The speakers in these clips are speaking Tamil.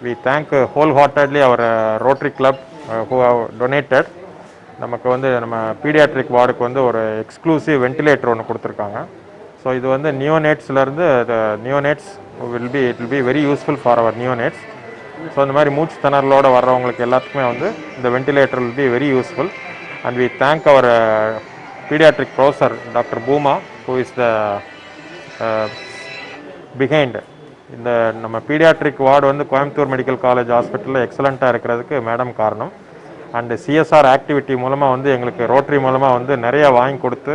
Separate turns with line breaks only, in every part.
We thank whole wholeheartedly our uh, club who uh, donated நமக்கு வந்து நம்ம பீடியாட்ரிக் வார்டுக்கு வந்து ஒரு எக்ஸ்க்ளூசிவ் வென்டிலேட்டர் ஒன்று கொடுத்துருக்காங்க. ஸோ இது வந்து நியோனேட்ஸ்லேருந்து neonates will be it will be very useful for our neonates so இந்த மாதிரி மூச்சு திணறலோட வர்றவங்களுக்கு எல்லாத்துக்குமே வந்து இந்த ventilator will be very useful and we thank our pediatric professor doctor Pooma who is the behind இந்த நம்ம பீடியாட்ரிக் வார்டு வந்து கோயம்புத்தூர் மெடிக்கல் காலேஜ் ஹாஸ்பிட்டலில் எக்ஸலண்ட்டாக இருக்கிறதுக்கு மேடம் காரணம். அண்டு சிஎஸ்ஆர் ஆக்டிவிட்டி மூலமாக வந்து எங்களுக்கு ரோட்ரி மூலமாக வந்து நிறையா வாங்கி கொடுத்து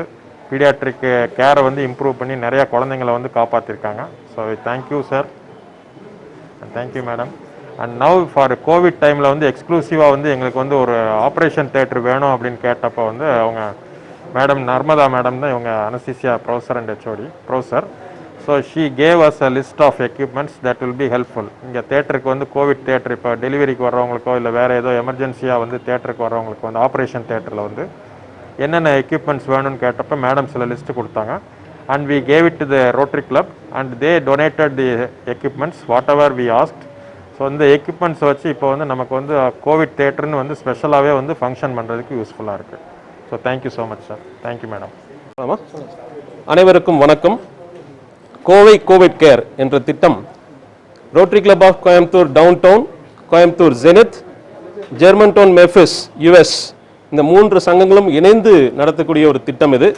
பீடியாட்ரிக் கேரை வந்து இம்ப்ரூவ் பண்ணி நிறையா குழந்தைங்களை வந்து காப்பாற்றிருக்காங்க so thank you sir thank you madam and now for COVID டைமில் வந்து எக்ஸ்க்ளூசிவாக வந்து எங்களுக்கு வந்து ஒரு ஆப்ரேஷன் தேட்டர் வேணும் அப்படின்னு கேட்டப்போ வந்து அவங்க மேடம் நர்மதா மேடம் தான் இவங்க anaesthesia professor and HOD professor so she gave us a list of equipments that will be helpful இங்கே தேட்டருக்கு வந்து கோவிட் தேட்டர் இப்போ டெலிவரிக்கு வர்றவங்களுக்கோ இல்லை வேறு ஏதோ எமர்ஜென்சியாக வந்து தேட்டருக்கு வர்றவங்களுக்கு வந்து ஆப்ரேஷன் தேட்டரில் வந்து என்னென்ன எக்யூப்மெண்ட்ஸ் வேணும்னு கேட்டப்போ மேடம் சில லிஸ்ட்டு கொடுத்தாங்க. And we gave it to the rotary club and they donated the equipments whatever we asked so இந்த எக்யூப்மெண்ட்ஸ் வச்சு இப்போ வந்து நமக்கு வந்து கோவிட் தேட்டர்னு வந்து ஸ்பெஷலாகவே வந்து ஃபங்க்ஷன் பண்ணுறதுக்கு யூஸ்ஃபுல்லாக இருக்குது so thank you so much sir thank you madam
அனைவருக்கும் வணக்கம். கோவை கோவிட் கேர் என்ற திட்டம் rotary club of Coimbatore town town Coimbatore Zenith German town Memphis US இந்த மூன்று சங்கங்களும் இணைந்து நடத்தக்கூடிய ஒரு திட்டம் இது.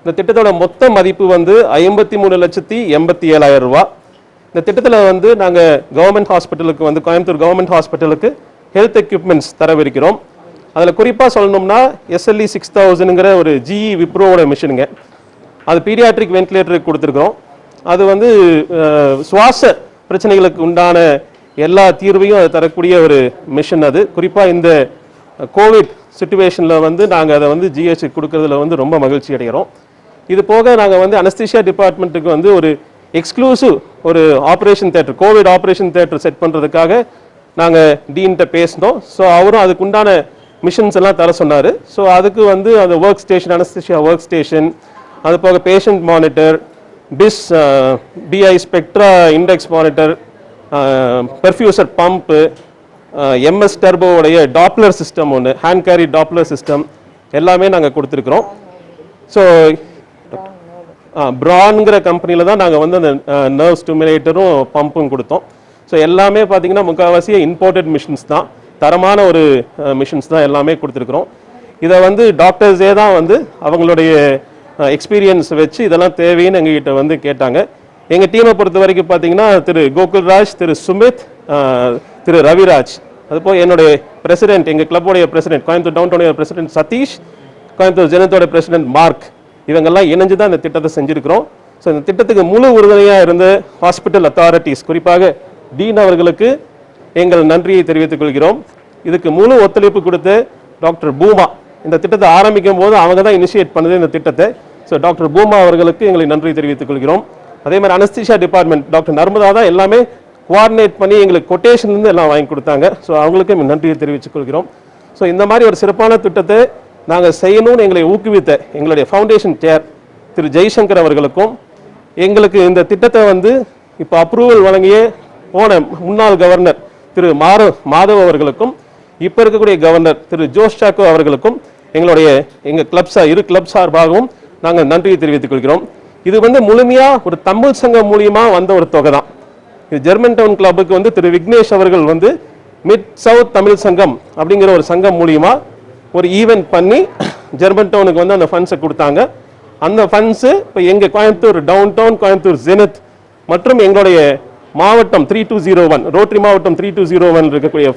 இந்த திட்டத்தோட மொத்த மதிப்பு வந்து ஐம்பத்தி மூணு லட்சத்தி எண்பத்தி ஏழாயிரம் ரூபா. இந்த திட்டத்தில் வந்து நாங்கள் கவர்மெண்ட் ஹாஸ்பிட்டலுக்கு வந்து கோயம்புத்தூர் கவர்மெண்ட் ஹாஸ்பிட்டலுக்கு ஹெல்த் எக்யூப்மெண்ட்ஸ் தரவிருக்கிறோம். அதில் குறிப்பாக சொல்லணும்னா எஸ்எல்இ சிக்ஸ் தௌசண்ட்ங்கிற ஒரு ஜிஇ விப்ரோவோட மிஷினுங்க அது பீடியாட்ரிக் வென்டிலேட்டருக்கு கொடுத்துருக்குறோம். அது வந்து சுவாச பிரச்சனைகளுக்கு உண்டான எல்லா தீர்வையும் அது தரக்கூடிய ஒரு மிஷின் அது. குறிப்பாக இந்த கோவிட் சுச்சுவேஷனில் வந்து நாங்கள் அதை வந்து ஜிஹெச் கொடுக்கறதுல வந்து ரொம்ப மகிழ்ச்சி அடைகிறோம். இது போக நாங்கள் வந்து அனஸ்தீஷியா டிபார்ட்மெண்ட்டுக்கு வந்து ஒரு எக்ஸ்க்ளூசிவ் ஒரு operation theatre COVID operation theatre set பண்ணுறதுக்காக நாங்கள் டீன்கிட்ட பேசினோம். ஸோ அவரும் அதுக்கு உண்டான மிஷின்ஸ் எல்லாம் தர சொன்னார். ஸோ அதுக்கு வந்து அந்த work station anaesthesia work station அது போக பேஷண்ட் மானிட்டர் டிஸ் DI spectra index monitor perfuser pump MS டர்போவுடைய Doppler system ஒன்று ஹேண்ட் கேரி டாப்லர் சிஸ்டம் எல்லாமே நாங்கள் கொடுத்துருக்குறோம். ஸோ ப்ரான்ங்கிற கம்பெனியில் தான் நாங்கள் வந்து அந்த நர்வ் ஸ்டிமுலேட்டரும் பம்பும் கொடுத்தோம். ஸோ எல்லாமே பார்த்தீங்கன்னா முக்கால்வாசி இம்போர்ட்டட் மிஷின்ஸ் தான். தரமான ஒரு மிஷின்ஸ் தான் எல்லாமே கொடுத்துருக்குறோம். இதை வந்து டாக்டர்ஸே தான் வந்து அவங்களுடைய எக்ஸ்பீரியன்ஸ் வச்சு இதெல்லாம் தேவைன்னு எங்ககிட்ட வந்து கேட்டாங்க. எங்கள் டீமை பொறுத்த வரைக்கும் பார்த்தீங்கன்னா திரு கோகுல்ராஜ் திரு சுமித் திரு ரவிராஜ். அதுபோல் என்னுடைய பிரசிடென்ட் எங்கள் கிளப்போடைய பிரசிடென்ட் கோயம்புத்தூர் டவுன் டவுனுடைய பிரசிடென்ட் சதீஷ் கோயம்புத்தூர் ஜனத்தோட பிரசிடென்ட் மார்க். இவங்கெல்லாம் இணைஞ்சு தான் இந்த திட்டத்தை செஞ்சுருக்கிறோம். ஸோ இந்த திட்டத்துக்கு முழு உறுதுணையாக இருந்த ஹாஸ்பிட்டல் அத்தாரிட்டிஸ் குறிப்பாக டீன் அவர்களுக்கு எங்கள் நன்றியை தெரிவித்துக் கொள்கிறோம். இதுக்கு முழு ஒத்துழைப்பு கொடுத்து டாக்டர் பூமா இந்த திட்டத்தை ஆரம்பிக்கும் போது அவங்க தான் இனிஷியேட் பண்ணது இந்த திட்டத்தை. ஸோ டாக்டர் பூமா அவர்களுக்கு எங்களை நன்றி தெரிவித்துக் கொள்கிறோம். அதே மாதிரி அனஸ்தீஷா டிபார்ட்மெண்ட் டாக்டர் நர்மதா தான் எல்லாமே கோஆர்டினேட் பண்ணி எங்களுக்கு கொட்டேஷன் இருந்து எல்லாம் வாங்கி கொடுத்தாங்க. ஸோ அவங்களுக்கும் நன்றியை தெரிவித்துக் கொள்கிறோம். ஸோ இந்த மாதிரி ஒரு சிறப்பான திட்டத்தை நாங்கள் செய்யணும்னு எங்களை ஊக்குவித்த எங்களுடைய ஃபவுண்டேஷன் சேர் திரு ஜெய்சங்கர் அவர்களுக்கும் எங்களுக்கு இந்த திட்டத்தை வந்து இப்போ அப்ரூவல் வழங்கிய போன முன்னாள் கவர்னர் திரு மார மாதவ் அவர்களுக்கும் இப்போ இருக்கக்கூடிய கவர்னர் திரு ஜோஸ் சாக்கோ அவர்களுக்கும் எங்களுடைய எங்கள் கிளப் சார் இரு கிளப் சார்பாகவும் நாங்கள் நன்றியை தெரிவித்துக் கொள்கிறோம். இது வந்து முழுமையாக ஒரு தமிழ் சங்கம் மூலியமா வந்த ஒரு தொகை தான் இது ஜெர்மன் டவுன் கிளப்புக்கு வந்து திரு விக்னேஷ் அவர்கள் வந்து மிட் சவுத் தமிழ் சங்கம் அப்படிங்கிற ஒரு சங்கம் மூலியமா ஒரு ஈவெண்ட் பண்ணி ஜெர்மன் டவுனுக்கு வந்து அந்த ஃபண்ட்ஸை கொடுத்தாங்க. அந்த ஃபண்ட்ஸு இப்போ எங்கள் Coimbatore town town Coimbatore Zenith மற்றும் எங்களுடைய மாவட்டம் three two zero one rotary மாவட்டம் த்ரீ டூ ஜீரோ ஒன் இருக்கக்கூடிய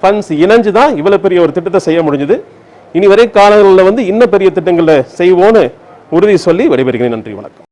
ஃபண்ட்ஸ் இணைஞ்சு தான் இவ்வளோ பெரிய ஒரு திட்டத்தை செய்ய முடிஞ்சது. இனி வரை காலங்களில் வந்து இன்னும் பெரிய திட்டங்களை செய்வோன்னு உறுதி சொல்லி விடைபெறுகிறேன். நன்றி வணக்கம்.